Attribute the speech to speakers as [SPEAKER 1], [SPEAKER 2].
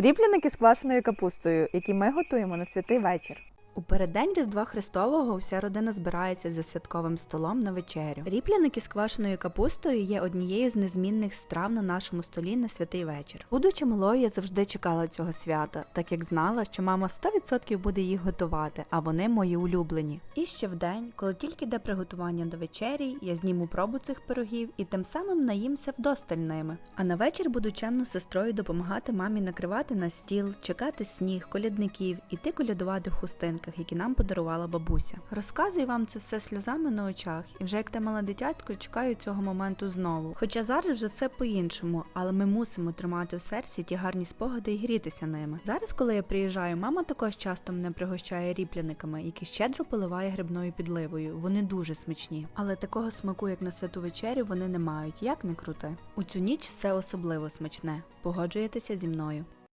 [SPEAKER 1] Ріпляники з квашеною капустою, які ми готуємо на святий вечір.
[SPEAKER 2] У переддень Різдва Христового вся родина збирається за святковим столом на вечерю. Ріпляники з квашеною капустою є однією з незмінних страв на нашому столі на святий вечір. Будучи малою, я завжди чекала цього свята, так як знала, що мама 100% буде їх готувати, а вони мої улюблені. І ще в день, коли тільки йде приготування до вечері, я зніму пробу цих пирогів і тим самим наїмся вдосталь ними. А на вечір буду чемно сестрою допомагати мамі накривати на стіл, чекати сніг, колядників, іти колядувати в хустинках, які нам подарувала бабуся. Розказую вам це все сльозами на очах, і вже як те мале дитятко чекаю цього моменту знову. Хоча зараз вже все по-іншому, але ми мусимо тримати в серці ті гарні спогади і грітися ними. Зараз, коли я приїжджаю, мама також часто мене пригощає ріпляниками, які щедро поливає грибною підливою. Вони дуже смачні, але такого смаку, як на святу вечерю, вони не мають, як не крути. У цю ніч все особливо смачне. Погоджуєтеся зі мною.